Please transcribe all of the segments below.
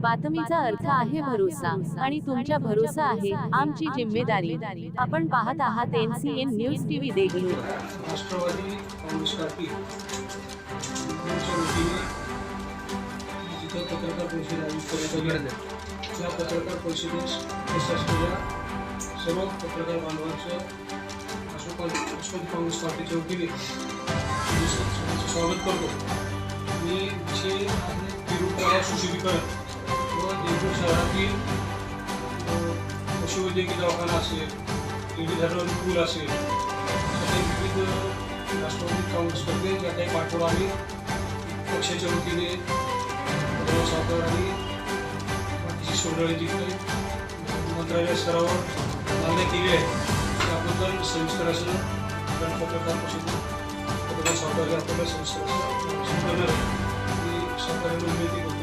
बातमीचा अर्थ आहे भरोसा आणि तुमच्या भरोसा आहे आमची जिम्मेदारी. आपण पाहत आहात NCN news TV Degloor. Rashtravadi Congress party यांच्या वतीने जिथं पत्रकार परिषद आयोजित करण्यात आली आहे त्या पत्रकार परिषदेस उपस्थित असलेल्या सर्व पत्रकार बांधवांचं अशोक राष्ट्रवादी काँग्रेस पार्टीच्या वतीने मी सर्वांचं स्वागत करतो. मी विषय आहे तिरुपती शहरातील पशुवैद्यकीय दवाखाना असेल विविध धरण पूल असेल असे विविध राष्ट्रवादी काँग्रेसमध्ये ज्या काही पाठोळा आम्ही पक्षाच्या वतीने सावकार आणि बाकीची सोडळी जी काही मंत्रालय स्तरावर मान्य केली आहे त्याबद्दल सविस्तर असं आपण पत्रकार परिषदेत पत्रकार सावकर हे करणार आहे. सरकारने विनंती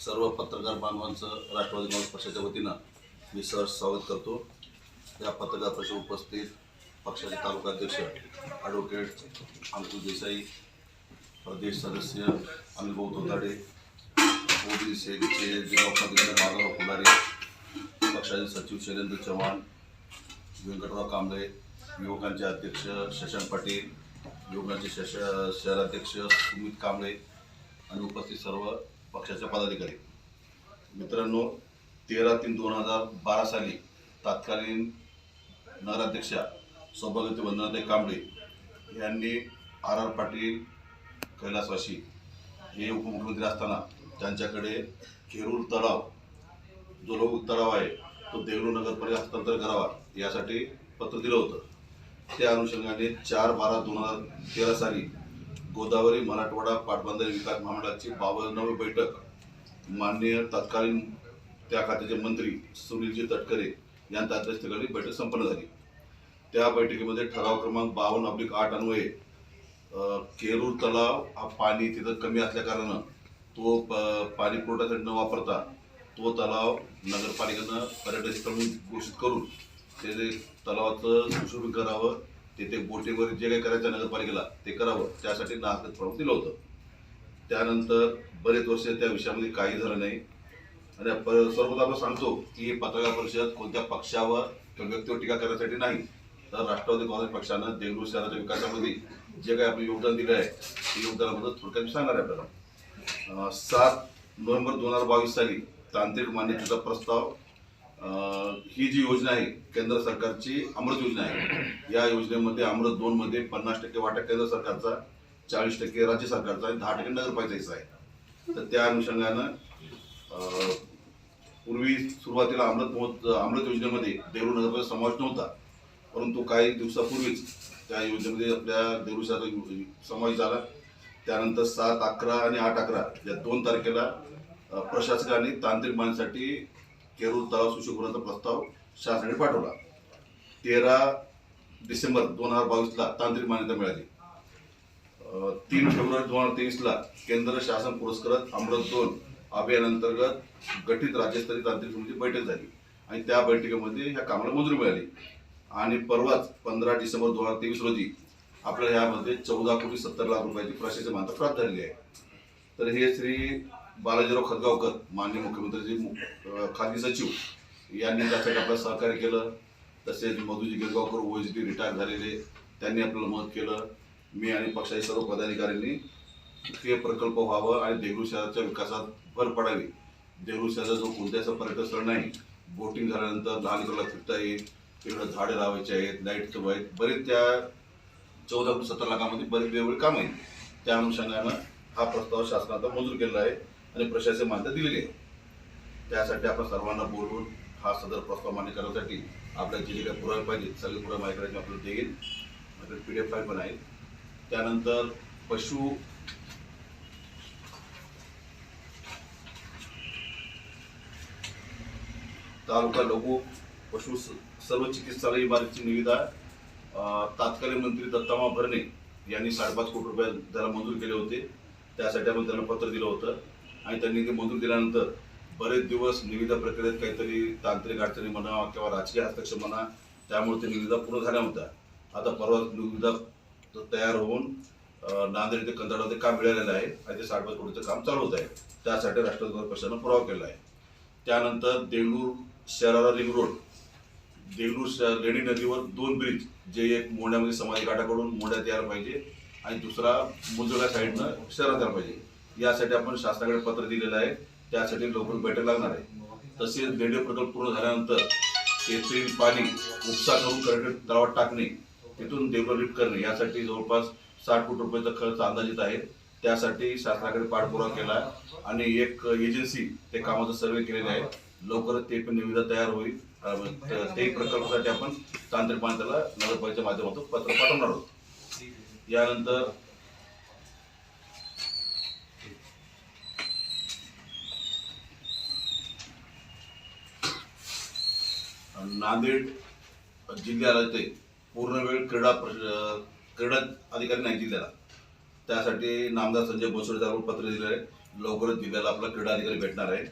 सर्व पत्रकार बांधवांचं राष्ट्रवादी काँग्रेस पक्षाच्या वतीनं मी सहर्ष स्वागत करतो. या पत्रकार परिषद उपस्थित पक्षाचे तालुकाध्यक्ष ॲडव्होकेट अंकुश देसाई प्रदेश सदस्य अनिल भाऊ धोताडे मोदी सेनेचे जिल्हा उपाध्यक्ष माधवराव फुलारे पक्षाचे सचिव शैलेंद्र चव्हाण व्यंकटराव कांबळे युवकांचे अध्यक्ष शशांक पाटील योगाचे शश शहराध्यक्ष सुमित कांबळे आणि उपस्थित सर्व पक्षाचे पदाधिकारी. मित्रांनो तेरा तीन दोन हजार बारा साली तत्कालीन नगराध्यक्षा सौभाग्यवती वंदनाताई कांबळे यांनी आर आर पाटील कैलासवासी हे उपमुख्यमंत्री असताना त्यांच्याकडे खेरूर तलाव जो लोक तलाव आहे तो देगलूर नगरपर्यंत हस्तांतर करावा यासाठी पत्र दिलं होतं. त्या अनुषंगाने चार बारा दोन हजार तेरा साली गोदावरी मराठवाडा पाटबंधारे विकास महामंडळाची बावन्नावी बैठक माननीय तत्कालीन त्या खात्याचे मंत्री सुनीलजी तटकरे यांच्या अध्यक्षतेखाली बैठक संपन्न झाली. त्या बैठकीमध्ये ठराव क्रमांक बावन्न अब्लिक आठ अन्वये केरूर तलाव हा पाणी तिथं कमी असल्याकारणानं तो प- पाणी पुरवठ्यासाठी न वापरता तो तलाव नगरपालिकेनं पर्यटन स्थळ म्हणून घोषित करून ते जे तलावाचं सुशोभीकरण करावं तिथे बोटीवर जे काही करायचं नगरपालिकेला ते करावं. त्यासाठी नागरिक प्रमुख दिलं होतं. त्यानंतर बरेच वर्ष त्या विषयामध्ये काही झालं नाही. आणि सर्वदा आपण सांगतो की हे पत्रकार परिषद कोणत्या पक्षावर किंवा व्यक्तीवर टीका करण्यासाठी नाही. तर राष्ट्रवादी काँग्रेस पक्षानं देगलूर शहराच्या विकासामध्ये जे काही आपलं योगदान दिलं आहे ते योगदानाबद्दल थोडक्यात सांगणार आहे आपल्याला. सात नोव्हेंबर दोन हजार बावीस साली तांत्रिक मान्यतेचा प्रस्ताव ही जी योजना आहे केंद्र सरकारची अमृत योजना आहे या योजनेमध्ये अमृत दोन मध्ये पन्नास टक्के वाटा केंद्र सरकारचा चाळीस टक्के राज्य सरकारचा आणि दहा टक्के नगरपालिकेचा आहे. तर त्या अनुषंगानं पूर्वी सुरुवातीला अमृत महोत्सव अमृत योजनेमध्ये देऊळ नगरपालिका समावेश नव्हता. परंतु काही दिवसापूर्वीच त्या योजनेमध्ये आपल्या देऊळ समावेश झाला. त्यानंतर सात अकरा आणि आठ अकरा या दोन तारखेला प्रशासकांनी तांत्रिक मान्यतेसाठी केरूर तलाव सुशोभीकरणाचा प्रस्ताव शासनाने पाठवला. तेरा डिसेंबर दोन हजार बावीसला तांत्रिक मान्यता मिळाली. तीन फेब्रुवारी दोन हजार तेवीसला केंद्र शासन पुरस्कृत अमृत दोन अभियानांतर्गत गठीत राज्यस्तरीय तांत्रिक समितीची बैठक झाली आणि त्या बैठकीमध्ये ह्या कामाला मंजुरी मिळाली. आणि परवाच पंधरा डिसेंबर दोन हजार तेवीस रोजी आपल्याला यामध्ये चौदा कोटी सत्तर लाख रुपयाची प्रशासकीय मान्यता प्राप्त झालेली आहे. तर हे श्री बालाजीराव खतगावकर माननीय मुख्यमंत्रीचे मु- खाजगी सचिव यांनी त्यासाठी आपल्याला सहकार्य केलं तसेच मधुजी गिरगावकर ओएसडी रिटायर झालेले त्यांनी आपल्याला मदत केलं. मी आणि पक्षाच्या सर्व पदाधिकाऱ्यांनी हे प्रकल्प व्हावं आणि देगलूर शहराच्या विकासात भर पडावी. देगलूर शहराचा जो कोणत्याच पर्यटन स्थळ नाही बोटिंग झाल्यानंतर लहान लेकराला फिरता येईल तिकडं झाडे लावायचे आहेत लाईटचं आहेत बरेच त्या चौदा ते लाखामध्ये बरेच वेगवेगळे काम आहेत. त्या अनुषंगानं हा प्रस्ताव शासनाचा मंजूर केलेला आहे. आणि प्रशासन मान्यता दिलेली आहे. त्यासाठी आपण सर्वांना बोलवून हा सदर प्रस्ताव मान्य करण्यासाठी आपल्या जे जे काही पुरावे पाहिजे सगळे पुरावे माझ्याकडे आपल्याला देईन माझ्याकडे पी डी एफ फाईल पण आहे त्यानंतर पशु तालुका लघु पशु सर्व चिकित्सालय इमारतीची निविदा तात्कालीन मंत्री दत्तामा भरणे यांनी साडेपाच कोटी रुपये त्याला मंजूर केले होते. त्यासाठी आपण त्यांना पत्र दिलं होतं. आणि त्यांनी ते मंजूर दिल्यानंतर बरेच दिवस निविदा प्रक्रियेत काहीतरी तांत्रिक अडचणी म्हणा किंवा राजकीय हस्तक्षेप म्हणा त्यामुळे ते निविदा पूर्ण झाल्या होत्या आता परवा निविदा तयार होऊन नांदेड ते कंत्राटामध्ये काम मिळालेलं आहे आणि ते साठवण कोटीचं काम चालू होत आहे. त्यासाठी राष्ट्रवादी पक्षानं पुरावा केला आहे. त्यानंतर देगलूर शहराला रिंग रोड देगलूर शहर लेणी नदीवर दोन ब्रिज जे एक मोंड्यामध्ये समाधी घाटाकडून मोंढ्यात यायला पाहिजे आणि दुसरा मुंजोला साईडनं शहरात यायला पाहिजे. यासाठी आपण शासनाकडे पत्र दिलेलं आहे. त्यासाठी लवकर बैठक लागणार आहे. तसेच रेडिओ प्रकल्प पूर्ण झाल्यानंतर तेथील पाणी उपसा करून करंट तलावात टाकणे तिथून देवघर करणे यासाठी जवळपास साठ कोटी रुपयाचा खर्च अंदाजित आहे. त्यासाठी शासनाकडे पाठपुरावा केला आणि एक एजन्सी ते कामाचा सर्वे केलेले आहे. लवकरच ते पण निविदा तयार होईल. ते प्रकल्पासाठी आपण तांत्रिक त्याला नगरपालिकेच्या माध्यमातून पत्र पाठवणार आहोत. यानंतर नांदेड जिल्ह्याला ते पूर्णवेळ क्रीडा प्रश- क्रीडा अधिकारी नाही जिल्ह्याला त्यासाठी नामदार संजय बोसोडे यांना पत्र दिलं आहे. लवकरच जिल्ह्याला आपला क्रीडा अधिकारी भेटणार आहे.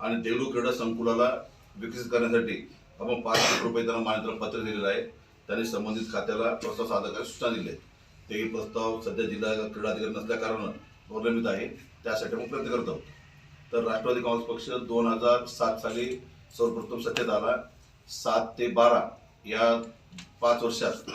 आणि देगलू क्रीडा संकुलाला विकसित करण्यासाठी आपण पाच लाख रुपये त्यांना मान्यता पत्र दिलेलं आहे. त्यांनी संबंधित खात्याला प्रस्ताव सादर करायला सूचना दिल्या आहेत. तेही प्रस्ताव सध्या जिल्हा क्रीडा अधिकारी नसल्या कारणानं प्रलंबित आहे. त्यासाठी आपण प्रयत्न करत आहोत. तर राष्ट्रवादी काँग्रेस पक्ष दोन हजार सात साली सर्वप्रथम सत्तेत आला. सात ते बारा या पाच वर्षात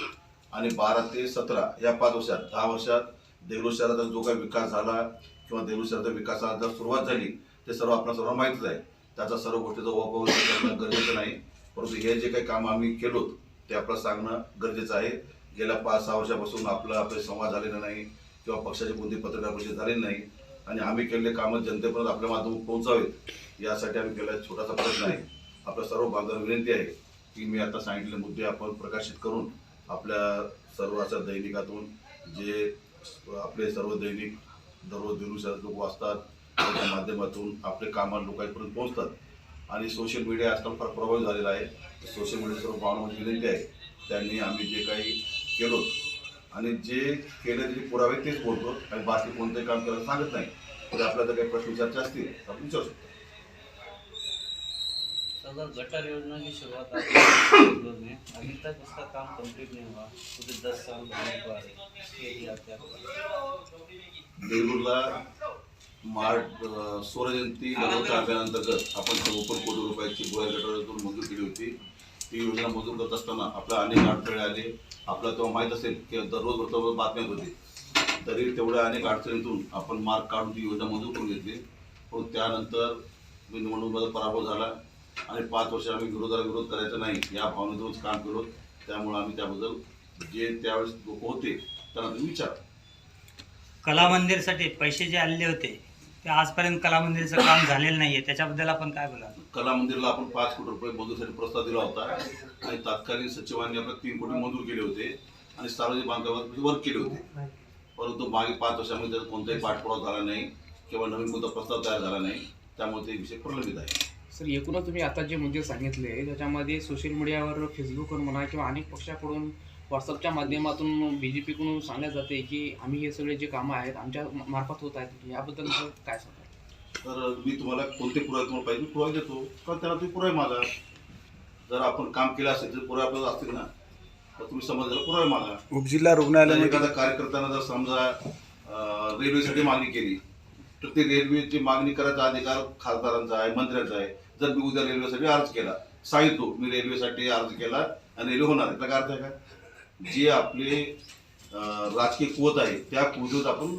आणि बारा ते सतरा या पाच वर्षात. दहा वर्षात देगलूर शहराचा जो काही विकास झाला किंवा देगलूर शहराच्या विकासाला जर सुरुवात झाली ते सर्व आपल्या सर्व माहितीच आहे. त्याचा सर्व गोष्टीचा वापर करणं गरजेचं नाही. परंतु हे जे काही काम आम्ही केलो ते आपलं सांगणं गरजेचं आहे. गेल्या पाच सहा वर्षापासून आपलं आपले संवाद झालेला नाही किंवा पक्षाची कोणती पत्रकार परिषद झालेली नाही आणि आम्ही केलेले कामं जनतेपर्यंत आपल्या माध्यमातून पोहोचावेत यासाठी आम्ही केलेला छोटासा प्रयत्न आहे. आपल्या सर्व बांधवांना विनंती आहे की मी आता सांगितलेले मुद्दे आपण प्रकाशित करून आपल्या सर्व अशा दैनिकातून जे आपले सर्व दैनिक दररोज दिवसात लोक वाचतात त्याच्या माध्यमातून आपले कामं लोकांपर्यंत पोहोचतात. आणि सोशल मीडिया आजकाल फार प्रभावित झालेला आहे. सोशल मीडिया सर्व पाहण्याची विनंती आहे. त्यांनी आम्ही जे काही केलो आणि जे केलं जे पुरावे तेच बोलतो. आणि बाकी कोणतंही काम करायला सांगत नाही. तर आपल्याला काही प्रश्न विचारचे असतील आपण विचारू शकतो. सदर गटर योजना की शुरुआत आपके ने अभी तक उसका काम कंप्लीट नहीं हुआ पूरे दस साल होने को आ रहे मार्च स्वरजयंती नगरच्या अभियानांतर्गत आपण चौपन्न कोटी रुपयाची गोळ्या गटारातून मंजूर केली होती. ती योजना मंजूर करत असताना आपल्या अनेक अडथळे आले. आपल्याला तेव्हा माहीत असेल की दररोज वृत्तपत्रात बातम्यात होती. तरी तेवढ्या अनेक अडचणीतून आपण मार्क काढून ती योजना मंजूर करून घेतली. पण त्यानंतर मी निवडणुकीमध्ये पराभव झाला. आणि पाच वर्ष आम्ही विरोधाला विरोध करायचा नाही या भावनेतूनच काम केलो त्यामुळे आम्ही त्याबद्दल जे त्यावेळेस लोक होते त्यांना तुम्ही विचार. कला मंदिरसाठी पैसे जे आलेले होते ते आजपर्यंत कला मंदिरचं काम झालेलं नाहीये. त्याच्याबद्दल आपण काय बोला कला मंदिरला आपण पाच कोटी रुपये मंजूरसाठी प्रस्ताव दिला होता आणि तात्कालीन सचिवांनी आपल्याला तीन कोटी मंजूर केले होते आणि सार्वजनिक बांधकामात वर्क केले होते. परंतु मागे पाच वर्षामध्ये त्याचा कोणताही पाठपुरावा झाला नाही किंवा नवीन कोणता प्रस्ताव तयार झाला नाही. त्यामुळे ते विषय प्रलंबित आहे. सर एकूणच तुम्ही आता जे मुद्दे सांगितले त्याच्यामध्ये सोशल मीडियावर फेसबुकवर म्हणा किंवा अनेक पक्षाकडून व्हॉट्सअपच्या माध्यमातून बी जे पीकडून सांगण्यात जाते की आम्ही हे सगळे जे कामं आहेत आमच्या मार्फत होत आहेत. याबद्दल सर काय सांगता तर मी तुम्हाला कोणते पुरावे तुम्हाला पाहिजे पुरावे देतो. पण त्याला तुम्ही पुरावे मागा. जर आपण काम केलं असेल तर पुरावे आपल्याला असतील ना तर तुम्ही समजला पुरावे मागा. उपजिल्हा जर रुग्णालयामध्ये एखाद्या कार्यकर्त्यानं जर समजा रेल्वेसाठी मागणी केली तर ते रेल्वेची मागणी करायचा अधिकार खासदारांचा आहे मंत्र्यांचा आहे. जर मी उद्या रेल्वेसाठी अर्ज केला सांगितो मी रेल्वेसाठी अर्ज केला आणि रेल्वे होणार आहे. त्याचा काय अर्थ आहे का? जे आपले राजकीय कुवत आहे त्या कुवतीत आपण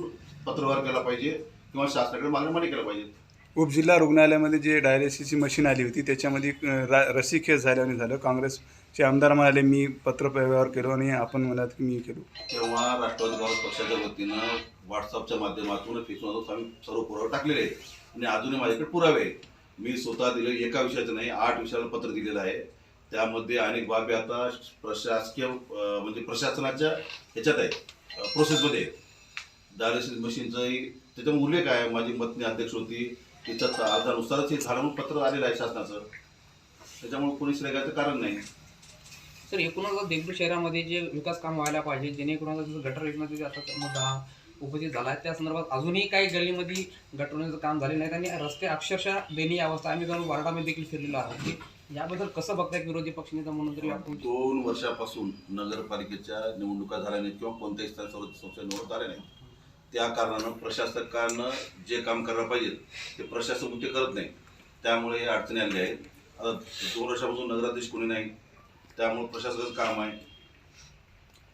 पत्रव्यवहार केला पाहिजे किंवा शासनाकडे मागणी मान्य केला पाहिजे. उपजिल्हा रुग्णालयामध्ये जे डायलिसिसची मशीन आली होती त्याच्यामध्ये अं, रा रस्सीखेच झाल्याने झालं. काँग्रेस ते आमदार म्हणाले मी पत्र व्यवहार केलो आणि आपण म्हणाल की मी केलो. तेव्हा राष्ट्रवादी काँग्रेस पक्षाच्या वतीनं व्हॉट्सअपच्या माध्यमातून फेसबुकवर आम्ही सर्व पुरावे टाकलेले आहेत. आणि अजूनही माझ्याकडे पुरावे आहेत. मी स्वतः दिले एका विषयाचं नाही आठ विषयाला पत्र दिलेलं आहे. त्यामध्ये अनेक बाबी आता प्रशासकीय म्हणजे प्रशासनाच्या ह्याच्यात आहे प्रोसेसमध्ये डायलिसिस मशीनचाही त्याच्यामुळे उल्लेख आहे. माझी पत्नी अध्यक्ष होती त्याच्यात अर्जानुसारच हे झालं म्हणून पत्र आलेलं आहे शासनाचं. त्याच्यामुळे कोणी श्रेगायचं कारण नाही. सर एकूणच देगलूर शहरामध्ये जे विकास काम व्हायला पाहिजे जेणेकरून आता जसं गटर योजना जे आता मुद्दा हा उपस्थित झाला आहे त्या संदर्भात अजूनही काही गल्लीमध्ये गटर काम झाले नाही आणि रस्ते अक्षरशः देणी अवस्था आम्ही जाऊन वार्डामध्ये देखील फिरलेलो आहोत. याबद्दल कसं बघताय विरोधी पक्षनेता म्हणून तरी आपण? दोन वर्षापासून नगरपालिकेच्या निवडणुका झाल्या नाहीत किंवा कोणत्याही स्थान संस्था निवड झाल्या नाही त्या कारणानं प्रशासकानं जे काम करायला पाहिजे ते प्रशासक ते करत नाही. त्यामुळे अडचणी आलेल्या आहेत. आता दोन वर्षापासून नगराध्यक्ष कोणी नाही त्यामुळे प्रशासकाचं काम आहे.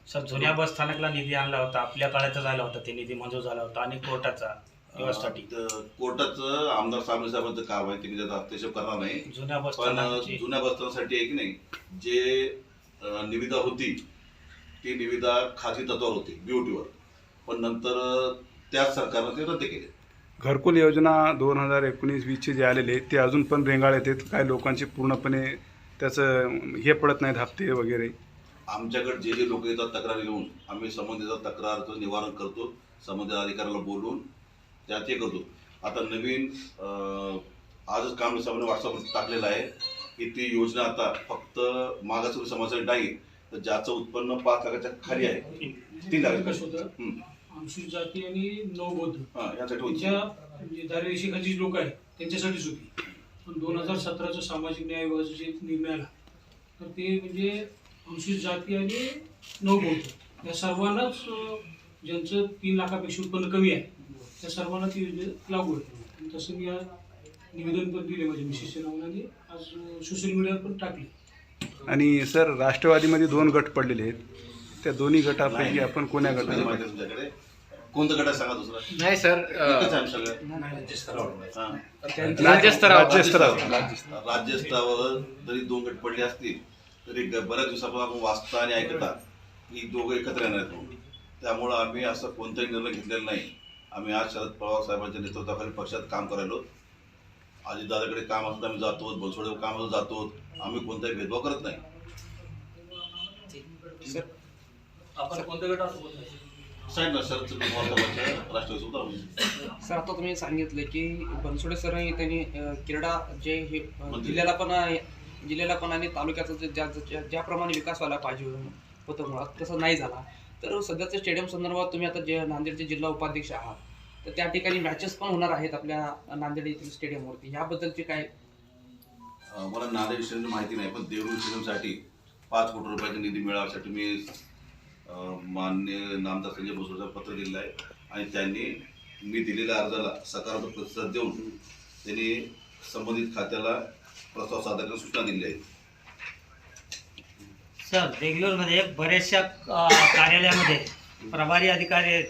सर जुन्या बस स्थानकला निधी आणला होता. आपल्या काळात झाला होता. ते निधी मंजूर झाला होता आणि कोर्टाचा व्यवस्थासाठी अं, कोर्टाचं आमदार साबळे साहेबांचं काम आहे. ते मी त्याचा हस्तक्षेप करणार नाही. जुन्या बस पण स्थानकाची. जुन्या बसस्थानासाठी आहे की नाही जे अं, निविदा होती ती निविदा खाजगी तत्वावर होती बीओटीवर पण नंतर अं, त्याच सरकारनं ते रद्द केले. घरकुल योजना दोन हजार एकोणीस वीसचे जे आलेले आहेत ते अजून पण रेंगाळत आहेत. काही लोकांचे पूर्णपणे त्याचं हे पडत नाहीत हप्ते वगैरे. आमच्याकडे जे जे लोक येतात तक्रारी घेऊन आम्ही संबंधित तक्रारचं निवारण करतो संबंधित अधिकाऱ्याला बोलून त्यात हे करतो. आता नवीन आजच काम साहेबांनी व्हॉट्सअपवर टाकलेलं आहे की ती योजना आता फक्त मागासवर्गीय समाजासाठी नाही तर ज्याचं उत्पन्न पाच लाखाच्या खाली आहे तीन लाख कसं होतं. अनुसूचित जाती आणि नवबौद्ध यासाठी होती. त्यांच्या जे दारिद्र्यरेषेखालची जी लोक आहेत त्यांच्यासाठीच होती. पण दोन हजार सतराचा सामाजिक न्याय विभागाचा जे निर्णय आला. तर ते म्हणजे अनुसूचित जाती आणि नवबौद्ध या सर्वांनाच ज्यांचं तीन लाखापेक्षा उत्पन्न कमी आहे त्या सर्वांना ती योजना लागू आहे तसं मी निवेदन पण दिले माझ्या मिसेसच्या नावाने आणि आज सोशल मीडियावर पण टाकले आणि सर राष्ट्रवादीमध्ये दोन गट पडलेले आहेत. त्या दोन्ही गटापैकी आपण कोण्या तुमच्याकडे कोणतं गट आहे सांगा दुसरा? नाही सर एकच आहे आमच्याकडे. हां राज्यस्तरावर. राज्यस्तरावर. राज्यस्तरावर. जरी दोन गट पडले असतील तरी ग- बऱ्याच दिवसापासून आपण वाचता आणि ऐकता. की दोघं एकत्र येणार आहेत म्हणून. त्यामुळं आम्ही असं कोणताही निर्णय घेतलेला नाही. आम्ही आज शरद पवार साहेबांच्या नेतृत्वाखाली पक्षात काम करायलो. आजी दादाकडे काम असतं आम्ही जातो. बनसोडे काम असतं जातो. आम्ही कोणताही भेदभाव करत नाही. आपण कोणत्या गटात बोलताय? साहेब ना राष्ट्रवादी सर आता तुम्ही सांगितलं की बनसोडे सर त्यांनी अं, क्रीडा जे हे अं. जिल्ह्याला पण आहे, जिल्ह्याला पण आणि तालुक्याचा जे ज्या ज्या- ज्याप्रमाणे विकास व्हायला पाहिजे होतं मुळात तसं नाही झाला. तर सध्याच्या स्टेडियम संदर्भात तुम्ही आता जे नांदेडचे जिल्हा उपाध्यक्ष आहात तर त्या ठिकाणी मॅचेस पण होणार आहेत आपल्या नांदेड येथील स्टेडियमवरती ह्याबद्दलचे काय? अं, मला नांदेड स्टेडियमची माहिती नाही पण देवरूर स्टेडियमसाठी पाच कोटी रुपयाचा निधी मिळाव्यासाठी मी मान्य नामदार संजय भोसलेचं पत्र दिलेलं आहे. आणि त्यांनी मी दिलेल्या अर्जाला सकारात्मक प्रतिसाद देऊन त्यांनी संबंधित खात्याला प्रस्ताव सादर करण्यास सूचना दिल्या आहेत सर बेंगलोरमध्ये बऱ्याचशा कार्यालयामध्ये प्रभारी अधिकारी आहेत.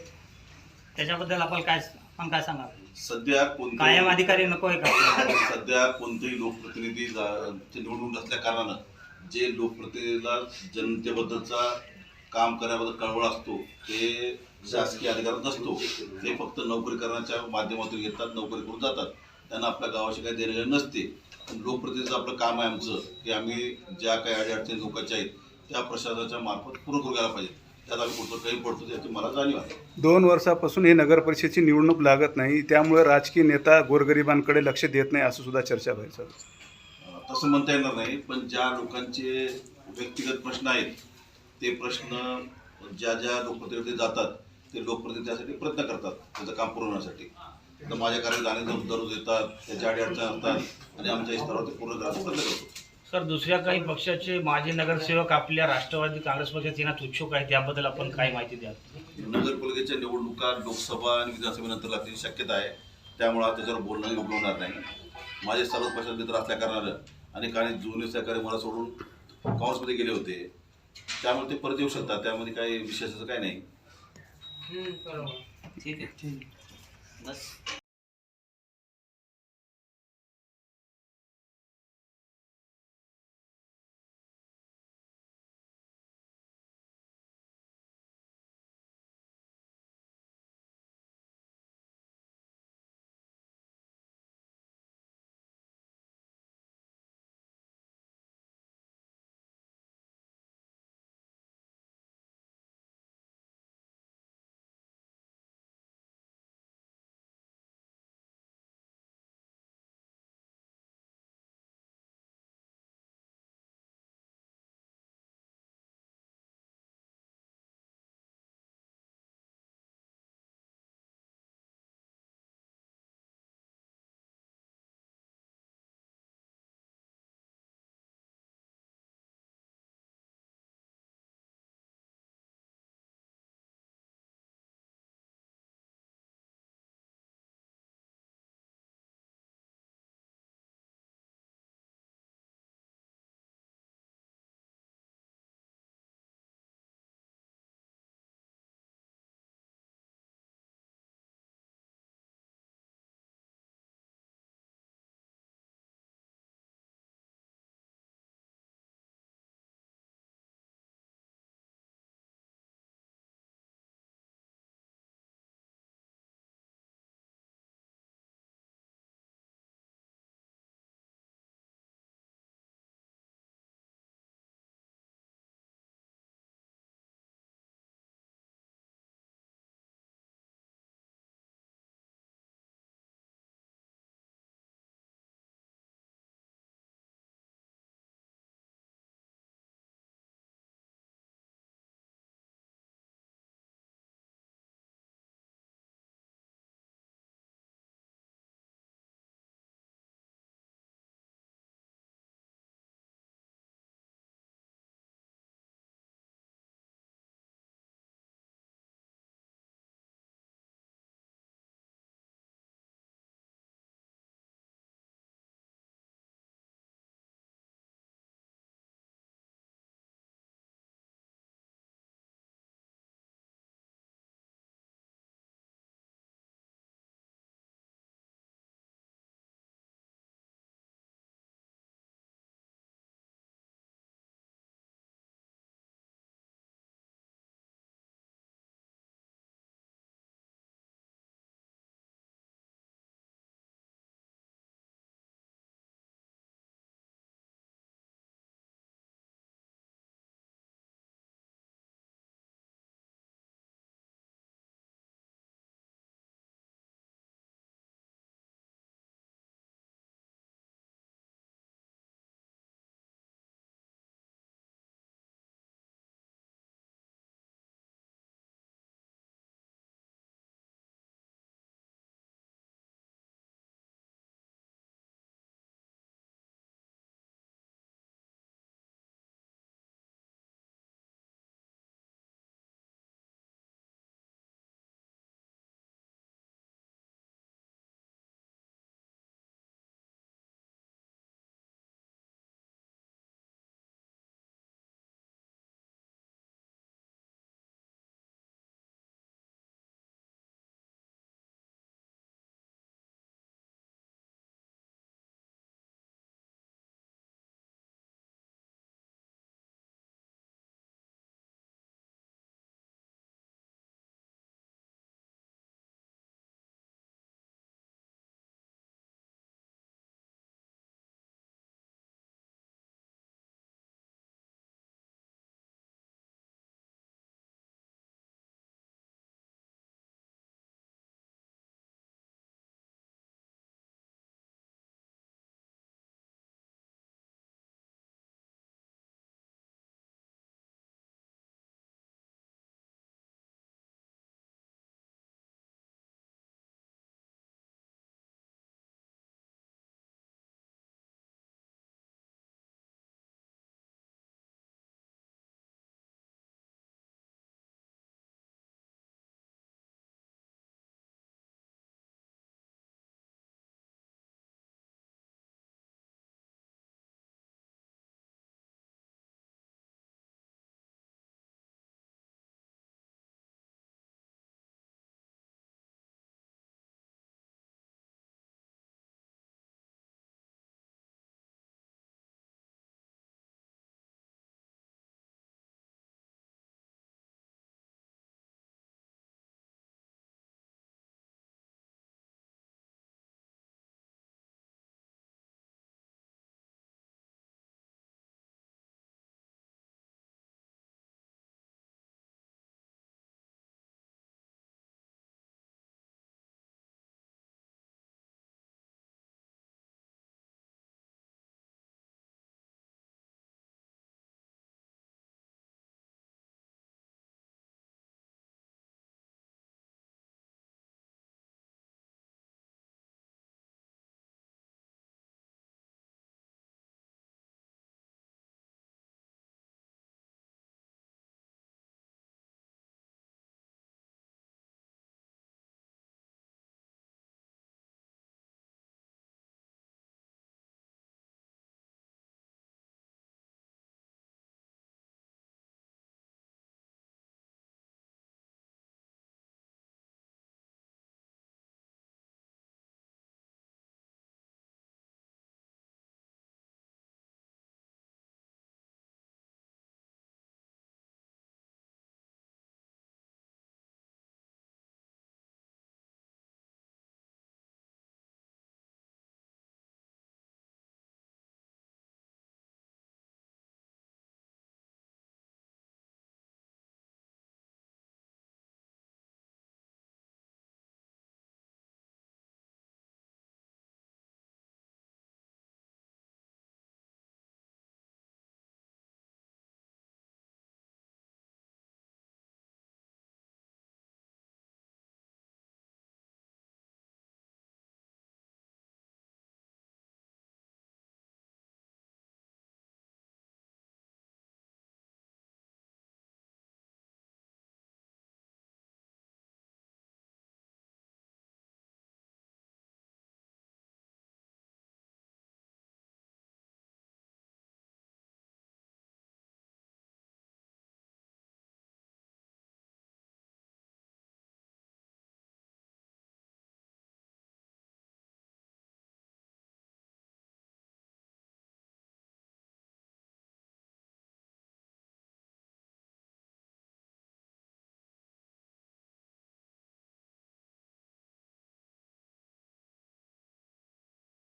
त्याच्याबद्दल आपण काय आपण काय सांगा सध्या कायम कोणत्याही अधिकारी नको आहे का? सध्या कोणतेही लोकप्रतिनिधी जा- चे निवडून नसल्या कारणानं जे लोकप्रतिनिधीला जनतेबद्दलचा काम करण्याबद्दल कळवळ असतो ते शासकीय अधिकारात नसतो. ते फक्त नोकरी करण्याच्या माध्यमातून येतात नोकरी करून जातात. त्यांना आपल्या गावाशी काही देणं नसते. पण लोकप्रतिनिधीचं आपलं काम आहे आमचं की आम्ही ज्या काही अडीअडचणी लोकांच्या आहेत त्या प्रशासनाच्या मार्फत पूर्ण करून घ्यायला पाहिजे. त्यात आम्ही कुठं काही पडतो याची मला जाणीव आहे. दोन वर्षापासून हे नगर परिषदेची निवडणूक लागत नाही. त्यामुळे राजकीय नेता गोरगरिबांकडे लक्ष देत नाही असं सुद्धा चर्चा व्हायचं. तसं म्हणता येणार नाही पण ज्या लोकांचे व्यक्तिगत प्रश्न आहेत ते प्रश्न ज्या ज्या लोकप्रतिनिधी जातात ते लोकप्रतिनिधी त्यासाठी प्रयत्न करतात त्याचं काम पुरवण्यासाठी तर माझ्या कार्यालयात अनेक जण दररोज येतात त्याच्या अडीअडचणी असतात आणि आमच्या स्तरावर ते पूर्ण करण्याचा प्रयत्न करतो. सर दुसऱ्या काही पक्षाचे माजी नगरसेवक आपल्या राष्ट्रवादी काँग्रेस पक्षात येण्यात उत्सुक आहेत याबद्दल आपण काय माहिती द्याल? नगरपालिकेच्या निवडणुका लोकसभा आणि विधानसभेनंतर लागण्याची शक्यता आहे. त्यामुळे त्याच्यावर बोलणं योग्य होणार नाही. माझे सर्व पक्षाचे मित्र असल्या कारणानं आणि काही जुने सहकारी मला सोडून काँग्रेसमध्ये गेले होते. त्यामुळे ते परत येऊ शकतात. त्यामध्ये काही विशेष असं काही नाही. ठीक आहे. बस.